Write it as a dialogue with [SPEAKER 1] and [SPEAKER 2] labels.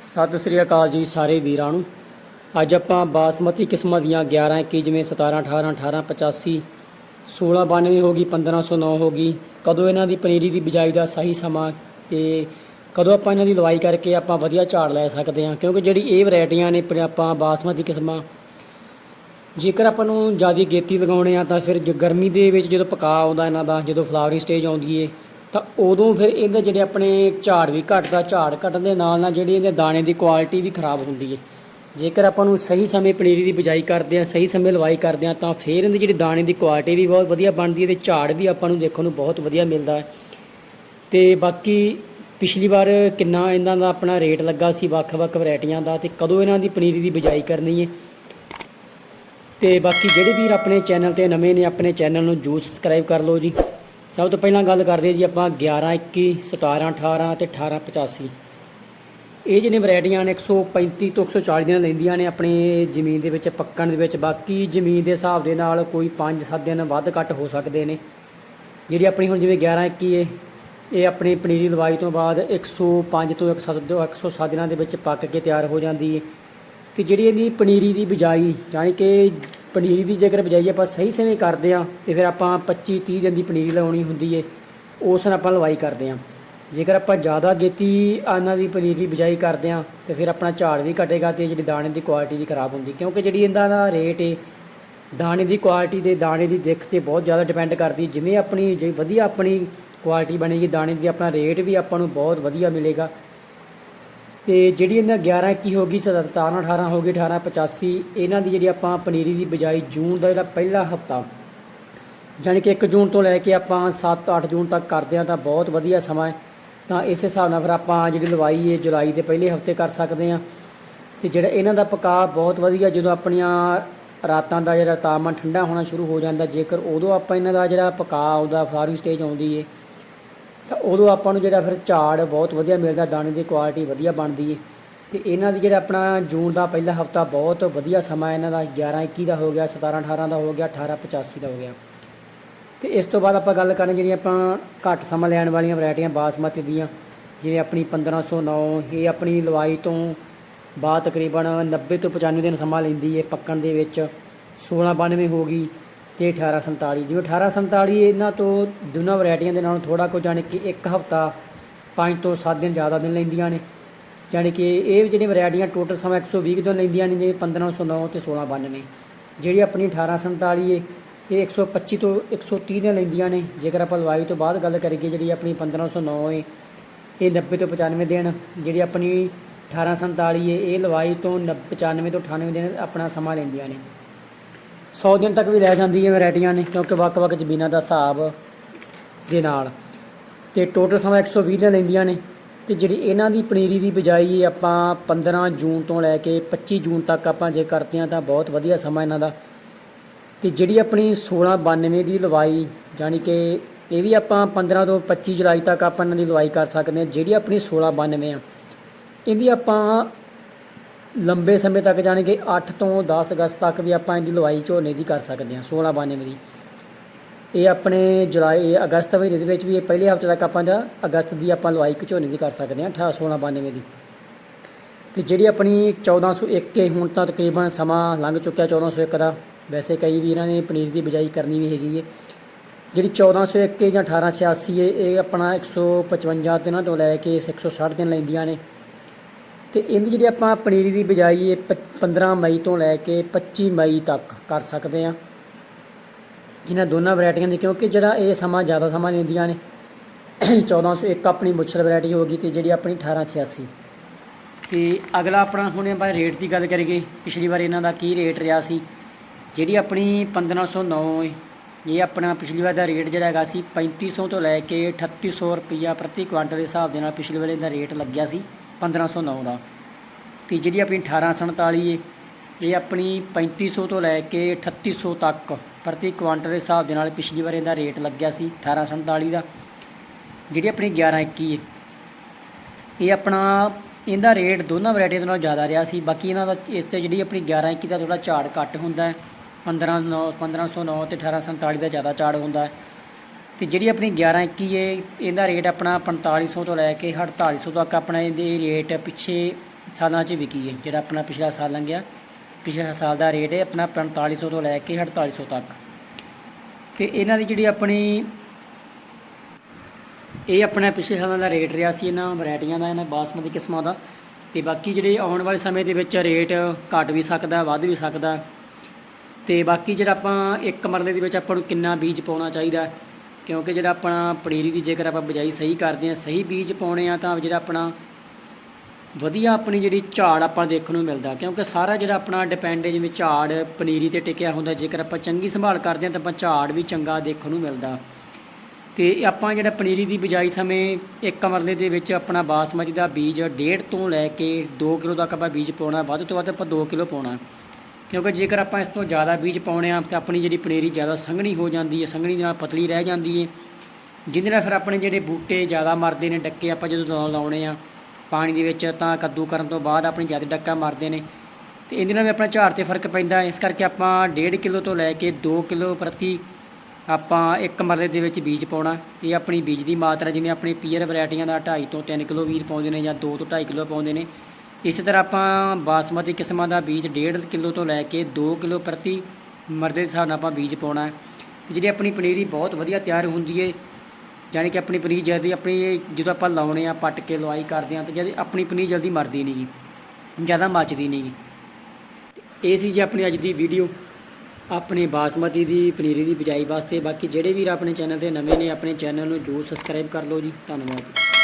[SPEAKER 1] ਸਤਿ ਸ੍ਰੀ ਅਕਾਲ ਜੀ ਸਾਰੇ ਵੀਰਾਂ ਨੂੰ। ਅੱਜ ਆਪਾਂ ਬਾਸਮਤੀ ਕਿਸਮਾਂ ਦੀਆਂ 11 21 ਜਿਵੇਂ 17 18 18 85 1692 ਹੋ ਗਈ 1509 ਹੋ ਗਈ। ਕਦੋਂ ਇਹਨਾਂ ਦੀ ਪਨੀਰੀ ਦੀ ਬਿਜਾਈ ਦਾ ਸਹੀ ਸਮਾਂ ਤੇ ਕਦੋਂ ਆਪਾਂ ਇਹਨਾਂ ਦੀ ਲਵਾਈ ਕਰਕੇ ਆਪਾਂ ਵਧੀਆ ਝਾੜ ਲੈ ਸਕਦੇ ਹਾਂ? ਕਿਉਂਕਿ ਜਿਹੜੀ ਇਹ ਵੈਰਾਈਟੀਆਂ ਨੇ ਆਪਾਂ ਬਾਸਮਤੀ ਕਿਸਮਾਂ, ਜੇਕਰ ਆਪਾਂ ਨੂੰ ਜ਼ਿਆਦਾ ਗੇਤੀ ਲਗਾਉਣੇ ਆ ਤਾਂ ਫਿਰ ਜ- ਗਰਮੀ ਦੇ ਵਿੱਚ ਜਦੋਂ ਪਕਾ ਆਉਂਦਾ ਇਹਨਾਂ ਦਾ, ਜਦੋਂ ਫਲਾਵਰਿੰਗ ਸਟੇਜ ਆਉਂਦੀ ਏ ਤਾਂ ਉਦੋਂ ਫਿਰ ਇਹਦੇ ਜਿਹੜੇ ਆਪਣੇ ਝਾੜ ਵੀ ਘਟਦਾ, ਝਾੜ ਘਟਣ ਦੇ ਨਾਲ ਨਾਲ ਜਿਹੜੀ ਇਹਦੇ ਦਾਣੇ ਦੀ ਕੁਆਲਿਟੀ ਵੀ ਖਰਾਬ ਹੁੰਦੀ ਹੈ ਜੇਕਰ ਆਪਾਂ ਨੂੰ ਸਹੀ ਸਮੇਂ ਪਨੀਰੀ ਦੀ ਬਿਜਾਈ ਕਰਦੇ ਆ, ਸਹੀ ਸਮੇਂ ਲਵਾਈ ਕਰਦੇ ਆ, ਤਾਂ ਫਿਰ ਇਹਦੀ ਜਿਹੜੀ ਦਾਣੇ ਦੀ ਕੁਆਲਿਟੀ ਵੀ ਬਹੁਤ ਵਧੀਆ ਬਣਦੀ ਹੈ ਤੇ ਝਾੜ ਵੀ ਆਪਾਂ ਨੂੰ ਦੇਖਣ ਨੂੰ ਬਹੁਤ ਵਧੀਆ ਮਿਲਦਾ ਹੈ ਤੇ ਬਾਕੀ ਪਿਛਲੀ ਵਾਰ ਕਿੰਨਾ ਇਹਨਾਂ ਦਾ ਆਪਣਾ ਰੇਟ ਲੱਗਾ ਸੀ, ਵੱਖ-ਵੱਖ ਵੈਰਾਈਟੀਆਂ ਦਾ ਤੇ ਕਦੋਂ ਇਹਨਾਂ ਦੀ ਪਨੀਰੀ ਦੀ ਬਿਜਾਈ ਕਰਨੀ ਹੈ ਤੇ ਬਾਕੀ ਜਿਹੜੇ ਵੀਰ ਆਪਣੇ ਚੈਨਲ ਤੇ ਨਵੇਂ ਨੇ, ਆਪਣੇ ਚੈਨਲ ਨੂੰ ਜਰੂਰ ਸਬਸਕ੍ਰਾਈਬ ਕਰ ਲਓ ਜੀ। ਸਭ ਤੋਂ ਪਹਿਲਾਂ ਗੱਲ ਕਰਦੇ ਜੀ ਆਪਾਂ 11 21 17 18 ਤੇ 18 85 ਇਹ ਜਿਹੜੀਆਂ ਵੈਰਾਈਟੀਆਂ ਨੇ 135 ਤੋਂ 140 ਦਿਨ ਲੈਂਦੀਆਂ ਨੇ ਆਪਣੀ ਜ਼ਮੀਨ ਦੇ ਵਿੱਚ, ਪੱਕਣ ਦੇ ਵਿੱਚ। ਬਾਕੀ ਜ਼ਮੀਨ ਦੇ ਹਿਸਾਬ ਦੇ ਨਾਲ ਕੋਈ 5-7 ਦਿਨ ਵੱਧ ਘੱਟ ਹੋ ਸਕਦੇ ਨੇ। ਜਿਹੜੀ ਆਪਣੀ ਹੁਣ ਜਿਵੇਂ 11 21 ਹੈ ਇਹ ਆਪਣੀ ਪਨੀਰੀ ਲਵਾਈ ਤੋਂ ਬਾਅਦ 105 ਤੋਂ 107 107 ਦਿਨਾਂ ਦੇ ਵਿੱਚ ਪੱਕ ਕੇ ਤਿਆਰ ਹੋ ਜਾਂਦੀ ਹੈ ਤੇ ਜਿਹੜੀ ਇਹਦੀ ਪਨੀਰੀ ਦੀ ਬਿਜਾਈ ਯਾਨੀ ਕਿ ਪਨੀਰੀ ਦੀ ਜੇਕਰ ਬਿਜਾਈ ਆਪਾਂ ਸਹੀ ਸਮੇਂ ਕਰਦੇ ਆ ਤੇ ਫਿਰ ਆਪਾਂ 25 30 ਦਿਨ ਦੀ ਪਨੀਰੀ ਲਾਉਣੀ ਹੁੰਦੀ ਏ, ਉਸ ਨਾਲ ਆਪਾਂ ਲਵਾਈ ਕਰਦੇ ਆ ਜੇਕਰ ਆਪਾਂ ਜ਼ਿਆਦਾ ਜੇਤੀ ਇਹਨਾਂ ਦੀ ਪਨੀਰੀ ਬਿਜਾਈ ਕਰਦੇ ਆ ਤੇ ਫਿਰ ਆਪਣਾ ਝਾੜ ਵੀ ਘਟੇਗਾ ਤੇ ਜਿਹੜੀ ਦਾਣੇ ਦੀ ਕੁਆਲਿਟੀ ਵੀ ਖਰਾਬ ਹੁੰਦੀ, ਕਿਉਂਕਿ ਜਿਹੜੀ ਇਹਦਾ ਦਾ ਰੇਟ ਏ, ਦਾਣੇ ਦੀ ਕੁਆਲਿਟੀ ਦੇ ਦਾਣੇ ਦੀ ਦਿੱਖ ਤੇ ਬਹੁਤ ਜ਼ਿਆਦਾ ਡਿਪੈਂਡ ਕਰਦੀ, ਜਿਵੇਂ ਆਪਣੀ, ਜੇ ਵਧੀਆ ਆਪਣੀ ਕੁਆਲਿਟੀ ਬਣੇਗੀ, ਦਾਣੇ ਦੀ ਆਪਣਾ ਰੇਟ ਵੀ ਆਪਾਂ ਨੂੰ ਬਹੁਤ ਵਧੀਆ ਮਿਲੇਗਾ। ਤੇ ਜਿਹੜੀ ਇਹਨਾਂ 11 21 ਹੋ ਗਈ 17 18 ਹੋ ਗਈ 18 85 ਇਹਨਾਂ ਦੀ ਜਿਹੜੀ ਆਪਾਂ ਪਨੀਰੀ ਦੀ ਬਿਜਾਈ ਜੂਨ ਦਾ ਜਿਹੜਾ ਪਹਿਲਾ ਹਫਤਾ, ਯਾਨੀ ਕਿ 1 ਜੂਨ ਤੋਂ ਲੈ ਕੇ ਆਪਾਂ 7 8 ਜੂਨ ਤੱਕ ਕਰਦੇ ਆ ਤਾਂ ਬਹੁਤ ਵਧੀਆ ਸਮਾਂ ਹੈ। ਤਾਂ ਇਸ ਹਿਸਾਬ ਨਾਲ ਫਿਰ ਆਪਾਂ ਜਿਹੜੀ ਲਵਾਈ ਹੈ, ਜੁਲਾਈ ਦੇ ਪਹਿਲੇ ਹਫ਼ਤੇ ਕਰ ਸਕਦੇ ਆ ਤੇ ਜਿਹੜਾ ਇਹਨਾਂ ਦਾ ਪਕਾ ਬਹੁਤ ਵਧੀਆ, ਜਦੋਂ ਆਪਣੀਆਂ ਰਾਤਾਂ ਦਾ ਜਿਹੜਾ ਤਾਪਮਾਨ ਠੰਡਾ ਹੋਣਾ ਸ਼ੁਰੂ ਹੋ ਜਾਂਦਾ, ਜੇਕਰ ਉਦੋਂ ਆਪਾਂ ਇਹਨਾਂ ਦਾ ਜਿਹੜਾ ਪਕਾ ਆਉਂਦਾ ਫਲਾਵਰਿੰਗ ਸਟੇਜ ਆਉਂਦੀ ਏ ਤਾਂ ਉਦੋਂ ਆਪਾਂ ਨੂੰ ਜਿਹੜਾ ਫਿਰ ਝਾੜ ਬਹੁਤ ਵਧੀਆ ਮਿਲਦਾ, ਦਾਣੇ ਦੀ ਕੁਆਲਿਟੀ ਵਧੀਆ ਬਣਦੀ ਹੈ ਤੇ ਇਹਨਾਂ ਦੀ ਜਿਹੜਾ ਆਪਣਾ ਜੂਨ ਦਾ ਪਹਿਲਾ ਹਫਤਾ ਬਹੁਤ ਵਧੀਆ ਸਮਾਂ ਇਹਨਾਂ ਦਾ 11 21 ਦਾ ਹੋ ਗਿਆ 17 18 ਦਾ ਹੋ ਗਿਆ 18 85 ਦਾ ਹੋ ਗਿਆ। ਤੇ ਇਸ ਤੋਂ ਬਾਅਦ ਆਪਾਂ ਗੱਲ ਕਰਾਂ ਜਿਹੜੀਆਂ ਆਪਾਂ ਘੱਟ ਸਮਾਂ ਲੈਣ ਵਾਲੀਆਂ ਵੈਰਾਈਟੀਆਂ ਬਾਸਮਤੀ ਦੀਆਂ, ਜਿਵੇਂ ਆਪਣੀ 1509 ਇਹ ਆਪਣੀ ਲਵਾਈ ਤੋਂ ਬਾਅਦ ਤਕਰੀਬਨ 90 ਤੋਂ 95 ਦਿਨ ਸਮਾਂ ਲੈਂਦੀ ਹੈ ਪੱਕਣ ਦੇ ਵਿੱਚ। 1692 ਹੋ ਗਈ। ਤੇ 1847 ਜਿਵੇਂ 1847 ਇਹਨਾਂ ਤੋਂ ਦੋਨਾਂ ਵੈਰਾਈਟੀਆਂ ਦੇ ਨਾਲੋਂ ਥੋੜਾ ਕੁ ਜਾਣੀ ਕਿ ਇੱਕ ਹਫਤਾ 5 ਤੋਂ 7 ਦਿਨ ਜ਼ਿਆਦਾ ਦਿਨ ਲੈਂਦੀਆਂ ਨੇ। ਜਾਣੀ ਕਿ ਇਹ ਜਿਹੜੀਆਂ ਵੈਰਾਈਟੀਆਂ ਟੋਟਲ ਸਮਾਂ 120 ਦਿਨ ਲੈਂਦੀਆਂ ਨੇ, ਜਿਵੇਂ 1509 ਤੇ 1692 ਜਿਹੜੀ ਆਪਣੀ 1847 ਹੈ ਇਹ 125 ਤੋਂ 130 ਦਿਨ ਲੈਂਦੀਆਂ ਨੇ। ਜੇਕਰ ਆਪਾਂ ਲਵਾਈ ਤੋਂ ਬਾਅਦ ਗੱਲ ਕਰੀਏ ਜਿਹੜੀ ਆਪਣੀ 1509 ਹੈ ਇਹ 90 ਤੋਂ 95 ਦਿਨ। ਜਿਹੜੀ ਆਪਣੀ 1847 ਹੈ ਇਹ ਲਵਾਈ ਤੋਂ 90 95 ਤੋਂ 98 ਦਿਨ ਆਪਣਾ ਸਮਾਂ ਲੈਂਦੀਆਂ ਨੇ। 100 ਦਿਨ ਤੱਕ ਵੀ ਲੈ ਜਾਂਦੀ ਹੈ ਵੈਰਾਈਟੀਆਂ ਨੇ, ਕਿਉਂਕਿ ਵੱਖ-ਵੱਖ ਜ਼ਮੀਨਾਂ ਦਾ ਹਿਸਾਬ ਦੇ ਨਾਲ। ਤੇ ਟੋਟਲ ਸਮਾਂ 120 ਦਿਨ ਲੈਂਦੀਆਂ ਨੇ, ਤੇ ਜਿਹੜੀ ਇਹਨਾਂ ਦੀ ਪਨੀਰੀ ਦੀ ਬਿਜਾਈ ਆਪਾਂ 15 ਜੂਨ ਤੋਂ ਲੈ ਕੇ 25 ਜੂਨ ਤੱਕ ਆਪਾਂ ਜੇ ਕਰਦੇ ਹਾਂ ਤਾਂ ਬਹੁਤ ਵਧੀਆ ਸਮਾਂ ਇਹਨਾਂ ਦਾ। ਤੇ ਜਿਹੜੀ ਆਪਣੀ 1692 ਦੀ ਲਵਾਈ, ਯਾਨੀ ਕਿ ਇਹ ਵੀ ਆਪਾਂ 15 ਤੋਂ 25 ਜੁਲਾਈ ਤੱਕ ਆਪਾਂ ਇਹਨਾਂ ਦੀ ਲਵਾਈ ਕਰ ਸਕਦੇ ਹਾਂ। ਜਿਹੜੀ ਆਪਣੀ 1692 ਆ, ਇਹਦੀ ਆਪਾਂ ਲੰਬੇ ਸਮੇਂ ਤੱਕ ਜਾਣੀ ਕਿ 8 ਤੋਂ 10 ਅਗਸਤ ਤੱਕ ਵੀ ਆਪਾਂ ਇਹਦੀ ਲਵਾਈ ਝੋਨੇ ਦੀ ਕਰ ਸਕਦੇ ਹਾਂ 1692 ਦੀ। ਇਹ ਆਪਣੇ ਜੁਲਾਈ ਅਗਸਤ ਮਹੀਨੇ ਦੇ ਵਿੱਚ ਵੀ ਇਹ ਪਹਿਲੇ ਹਫ਼ਤੇ ਤੱਕ ਆਪਾਂ ਦਾ ਅਗਸਤ ਦੀ ਆਪਾਂ ਲਵਾਈ ਝੋਨੇ ਦੀ ਕਰ ਸਕਦੇ ਹਾਂ 18 1692 ਦੀ। ਤੇ ਜਿਹੜੀ ਆਪਣੀ 1401 ਹੈ ਹੁਣ ਤਾਂ ਤਕਰੀਬਨ ਸਮਾਂ ਲੰਘ ਚੁੱਕਿਆ 1401 ਦਾ। ਵੈਸੇ ਕਈ ਵੀਰਾਂ ਨੇ ਪਨੀਰ ਦੀ ਬਿਜਾਈ ਕਰਨੀ ਵੀ ਹੈਗੀ ਹੈ ਜਿਹੜੀ 1401 ਜਾਂ 1886 ਹੈ ਇਹ ਆਪਣਾ 155 ਦਿਨਾਂ ਤੋਂ ਲੈ ਕੇ 160 ਦਿਨ ਲੈਂਦੀਆਂ ਨੇ। ਤੇ ਇਹਦੀ ਜਿਹੜੀ ਆਪਾਂ ਪਨੀਰੀ ਦੀ ਬਿਜਾਈ ਇਹ ਪ- 15 ਮਈ ਤੋਂ ਲੈ ਕੇ 25 ਮਈ ਤੱਕ ਕਰ ਸਕਦੇ ਆ ਇਹਨਾਂ ਦੋਨਾਂ ਵੈਰਾਈਟੀਆਂ ਦੀ, ਕਿਉਂਕਿ ਜਿਹੜਾ ਇਹ ਸਮਾਂ ਜ਼ਿਆਦਾ ਸਮਾਂ ਲੈਂਦੀਆਂ ਨੇ 1401 ਆਪਣੀ ਮੁੱਛਰ ਵੈਰਾਈਟੀ ਹੋ ਗਈ ਤੇ ਜਿਹੜੀ ਆਪਣੀ 1886 ਤੇ ਅਗਲਾ ਆਪਣਾ ਹੁਣ ਆਪਾਂ ਰੇਟ ਦੀ ਗੱਲ ਕਰੀਏ, ਪਿਛਲੀ ਵਾਰ ਇਹਨਾਂ ਦਾ ਕੀ ਰੇਟ ਰਿਹਾ ਸੀ? ਜਿਹੜੀ ਆਪਣੀ 1509 ਹੈ ਇਹ ਆਪਣਾ ਪਿਛਲੀ ਵਾਰ ਦਾ ਰੇਟ ਜਿਹੜਾ ਹੈਗਾ ਸੀ 3500 ਤੋਂ ਲੈ ਕੇ 3800 ਰੁਪਈਆ ਪ੍ਰਤੀ ਕੁਆਂਟਲ ਦੇ ਹਿਸਾਬ ਦੇ ਨਾਲ ਪਿਛਲੇ ਵਾਲੇ ਦਾ ਰੇਟ ਲੱਗਿਆ ਸੀ। 1509 ਦਾ। ਤੇ ਜਿਹੜੀ ਆਪਣੀ 1847 ਹੈ ਇਹ ਆਪਣੀ 3500 ਤੋਂ ਲੈ ਕੇ 3800 ਤੱਕ ਪ੍ਰਤੀ ਕੁਆਂਟਲ ਦੇ ਹਿਸਾਬ ਦੇ ਨਾਲ ਪਿਛਲੀ ਵਾਰ ਇਹਦਾ ਰੇਟ ਲੱਗਿਆ ਸੀ 1847 ਦਾ। ਜਿਹੜੀ ਆਪਣੀ 1121 ਹੈ ਇਹ ਆਪਣਾ, ਇਹਦਾ ਰੇਟ ਦੋਨਾਂ ਵੈਰਾਈਟੀਆਂ ਦੇ ਨਾਲੋਂ ਜ਼ਿਆਦਾ ਰਿਹਾ ਸੀ। ਬਾਕੀ ਇਹਨਾਂ ਦਾ, ਇਸ ਤੇ ਜਿਹੜੀ ਆਪਣੀ 11 21 ਦਾ ਥੋੜਾ ਝਾੜ ਘੱਟ ਹੁੰਦਾ ਹੈ। 1509 1509 ਤੇ 1847 ਦਾ ਜ਼ਿਆਦਾ ਝਾੜ ਹੁੰਦਾ ਹੈ। ਤੇ ਜਿਹੜੀ ਆਪਣੀ 11 21 ਹੈ ਇਹਦਾ ਰੇਟ ਆਪਣਾ 4500 ਤੋਂ ਲੈ ਕੇ 4800 ਤੱਕ ਆਪਣਾ ਇਹਦੇ ਰੇਟ ਪਿੱਛੇ ਸਾਲਾਂ 'ਚ ਵਿਕੀ ਹੈ ਜਿਹੜਾ ਆਪਣਾ ਪਿਛਲਾ ਸਾਲ ਲੰਘਿਆ। ਪਿਛਲੇ ਸਾਲ ਦਾ ਰੇਟ ਹੈ ਆਪਣਾ 4500 ਤੋਂ ਲੈ ਕੇ 4800 ਤੱਕ। ਤੇ ਇਹਨਾਂ ਦੀ ਜਿਹੜੀ ਆਪਣੀ, ਇਹ ਆਪਣਾ ਪਿਛਲੇ ਸਾਲਾਂ ਦਾ ਰੇਟ ਰਿਹਾ ਸੀ ਇਹਨਾਂ ਵੈਰਾਈਟੀਆਂ ਦਾ, ਇਹਨਾਂ ਬਾਸਮਤੀ ਕਿਸਮਾਂ ਦਾ। ਤੇ ਬਾਕੀ ਜਿਹੜੇ ਆਉਣ ਵਾਲੇ ਸਮੇਂ ਦੇ ਵਿੱਚ ਰੇਟ ਘਟ ਵੀ ਸਕਦਾ, ਵੱਧ ਵੀ ਸਕਦਾ। ਤੇ ਬਾਕੀ ਜਿਹੜਾ ਆਪਾਂ ਇੱਕ ਮਰਲੇ ਦੇ ਵਿੱਚ ਆਪਾਂ ਨੂੰ ਕਿੰਨਾ ਬੀਜ ਪਾਉਣਾ ਚਾਹੀਦਾ। ਕਿਉਂਕਿ ਜਿਹੜਾ ਆਪਣਾ ਪਨੀਰੀ ਦੀ ਜੇਕਰ ਆਪਾਂ ਬਿਜਾਈ ਸਹੀ ਕਰਦੇ ਆ ਸਹੀ ਬੀਜ ਪਾਉਣੇ ਆ, ਤਾਂ ਜਿਹੜਾ ਆਪਣਾ ਵਧੀਆ ਆਪਣੀ ਜਿਹੜੀ ਝਾੜ ਆਪਾਂ ਦੇਖਣ ਨੂੰ ਮਿਲਦਾ। ਕਿਉਂਕਿ ਸਾਰਾ ਜਿਹੜਾ ਆਪਣਾ ਡਿਪੈਂਡ ਜਿਵੇਂ ਝਾੜ ਪਨੀਰੀ ਤੇ ਟਿਕਿਆ ਹੁੰਦਾ, ਜੇਕਰ ਆਪਾਂ ਚੰਗੀ ਸੰਭਾਲ ਕਰਦੇ ਹਾਂ, ਤਾਂ ਆਪਾਂ ਝਾੜ ਵੀ ਚੰਗਾ ਦੇਖਣ ਨੂੰ ਮਿਲਦਾ। ਤੇ ਆਪਾਂ ਜਿਹੜਾ ਪਨੀਰੀ ਦੀ ਬਿਜਾਈ ਸਮੇਂ ਇੱਕ ਮਰਲੇ ਦੇ ਵਿੱਚ ਆਪਣਾ ਬਾਸਮਤੀ ਦਾ ਬੀਜ ਡੇਢ ਤੋਂ ਲੈ ਕੇ 2 ਕਿਲੋ ਤੱਕ ਆਪਾਂ ਬੀਜ ਪਾਉਣਾ, ਵੱਧ ਤੋਂ ਵੱਧ ਆਪਾਂ 2 ਕਿਲੋ ਪਾਉਣਾ। ਕਿਉਂਕਿ ਜੇਕਰ ਆਪਾਂ ਇਸ ਤੋਂ ਜ਼ਿਆਦਾ ਬੀਜ ਪਾਉਣੇ ਆ, ਤਾਂ ਆਪਣੀ ਜਿਹੜੀ ਪਨੀਰੀ ਜ਼ਿਆਦਾ ਸੰਘਣੀ ਹੋ ਜਾਂਦੀ ਹੈ, ਸੰਘਣੀ ਨਾਲ ਪਤਲੀ ਰਹਿ ਜਾਂਦੀ ਹੈ। ਜਿਹਦੇ ਨਾਲ ਫਿਰ ਆਪਣੇ ਜਿਹੜੇ ਬੂਟੇ ਜ਼ਿਆਦਾ ਮਰਦੇ ਨੇ, ਡੱਕੇ ਆਪਾਂ ਜਦੋਂ ਲਾ- ਲਾਉਣੇ ਆ, ਪਾਣੀ ਦੇ ਵਿੱਚ ਤਾਂ ਕੱਦੂ ਕਰਨ ਤੋਂ ਬਾਅਦ ਆਪਣੀ ਜ਼ਿਆਦਾ ਡੱਕਾ ਮਰਦੇ ਨੇ। ਤੇ ਇਹਦੇ ਨਾਲ ਵੀ ਆਪਣਾ ਝਾੜ ਤੇ ਫ਼ਰਕ ਪੈਂਦਾ ਇਸ ਕਰਕੇ ਆਪਾਂ 1.5 ਕਿਲੋ ਤੋਂ ਲੈ ਕੇ 2 ਕਿਲੋ ਪ੍ਰਤੀ ਆਪਾਂ ਇੱਕ ਮਰਲੇ ਦੇ ਵਿੱਚ ਬੀਜ ਪਾਉਣਾ। ਇਹ ਆਪਣੀ ਬੀਜ ਦੀ ਮਾਤਰਾ, ਜਿਵੇਂ ਆਪਣੇ ਪੀਅਰ ਵੈਰਾਈਟੀਆਂ ਦਾ 2.5 ਤੋਂ 3 ਕਿਲੋ ਵੀਰ ਪਾਉਂਦੇ ਨੇ ਜਾਂ 2 ਤੋਂ 2.5 ਕਿਲੋ ਪਾਉਂਦੇ ਨੇ। ਇਸੇ ਤਰ੍ਹਾਂ ਆਪਾਂ ਬਾਸਮਤੀ ਕਿਸਮਾਂ ਦਾ ਬੀਜ 1.5 ਕਿਲੋ ਤੋਂ ਲੈ ਕੇ 2 ਕਿਲੋ ਪ੍ਰਤੀ ਮਰਦੇ ਦੇ ਹਿਸਾਬ ਨਾਲ ਆਪਾਂ ਬੀਜ ਪਾਉਣਾ ਤੇ ਜਿਹੜੀ ਆਪਣੀ ਪਨੀਰੀ ਬਹੁਤ ਵਧੀਆ ਤਿਆਰ ਹੁੰਦੀ ਹੈ ਯਾਨੀ ਕਿ ਆਪਣੀ ਪਨੀਰ ਜਲਦੀ ਆਪਣੀ ਜਦੋਂ ਆਪਾਂ ਲਾਉਣੇ ਆ, ਪੱਟ ਕੇ ਲਵਾਈ ਕਰਦੇ ਆ, ਤਾਂ ਜਦ ਆਪਣੀ ਪਨੀਰ ਜਲਦੀ ਮਰਦੀ ਨਹੀਂ ਜੀ ਜ਼ਿਆਦਾ ਮੱਚਦੀ ਨਹੀਂ ਗੀ ਇਹ ਸੀ ਜੀ ਆਪਣੀ ਅੱਜ ਦੀ ਵੀਡੀਓ, ਆਪਣੇ ਬਾਸਮਤੀ ਦੀ, ਪਨੀਰੀ ਦੀ ਬਿਜਾਈ ਵਾਸਤੇ। ਬਾਕੀ ਜਿਹੜੇ ਵੀਰ ਆਪਣੇ ਚੈਨਲ ਤੇ ਨਵੇਂ ਨੇ, ਆਪਣੇ ਚੈਨਲ ਨੂੰ ਜਰੂਰ ਸਬਸਕ੍ਰਾਈਬ ਕਰ ਲਓ ਜੀ। ਧੰਨਵਾਦ ਜੀ।